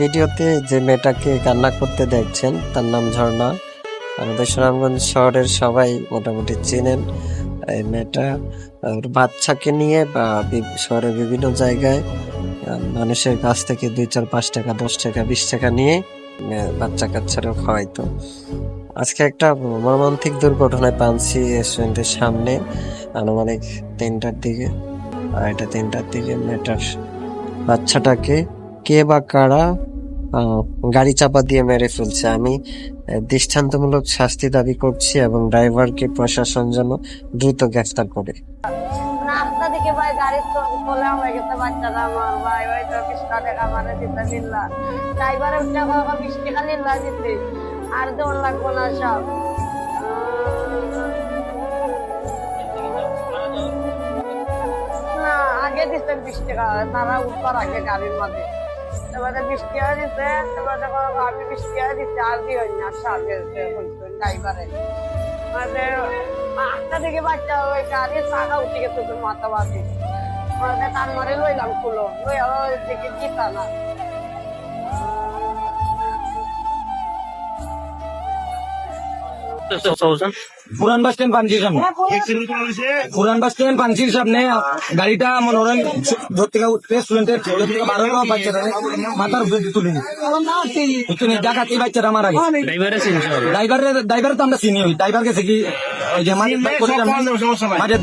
ভিডিওতে যে মেয়েটাকে কান্না করতে দেখছেন, তার নাম ঝর্ণা। আমাদের সুনামগঞ্জ শহরের সবাই মোটামুটি চেনেন এই মেয়েটা। বাচ্চাকে নিয়ে বা শহরের বিভিন্ন জায়গায় মানুষের কাছ থেকে দুই চার পাঁচ টাকা, দশ টাকা, বিশ টাকা নিয়ে বাচ্চা কাচ্চারও খাওয়াইতো। আজকে একটা মর্মান্তিক দুর্ঘটনায় পানসি রেস্টুরেন্টের সামনে, আনুমানিক তিনটার দিকে। আর এটা তিনটার দিকে মেয়েটার বাচ্চাটাকে কে বা কারা গাড়ি চাপা দিয়ে মেরে ফেলছে। আমি দৃষ্টান্তমূলক শাস্তি দাবি করছি এবং ড্রাইভারকে প্রশাসন যেন দ্রুত গ্রেফতার করে। আগে দিচ্ছেন বিশ টাকা তারা উঠবার আগে গাড়ির মাঝে। বিশ টাকা দিতে এবার দেখো আমি বিশ টাকা দিতে আর দিই না সাথে ড্রাইভারে। মানে আটটা থেকে বাচ্চা ওই গাড়ি চাকা উঠে গেছে তোর মাথা বাদি মানে তার মারে লইলাম খুলো লই দিকে জিতা না। পুরান বাস স্ট্যান্ড পাঞ্চির সামনে। পুরান বাস স্ট্যান্ড পাঞ্চির সামনে গাড়িটা মনে ধর থেকে উঠতে স্টুডেন্টের ছোট থেকে বারো বাচ্চারা মাথার উপরে তুলে তুলে ডাকাতি বাচ্চারা মারা গেছে। ড্রাইভার ড্রাইভার তো আমরা চিনি ড্রাইভার গেছে কি? ওই যে মাঝে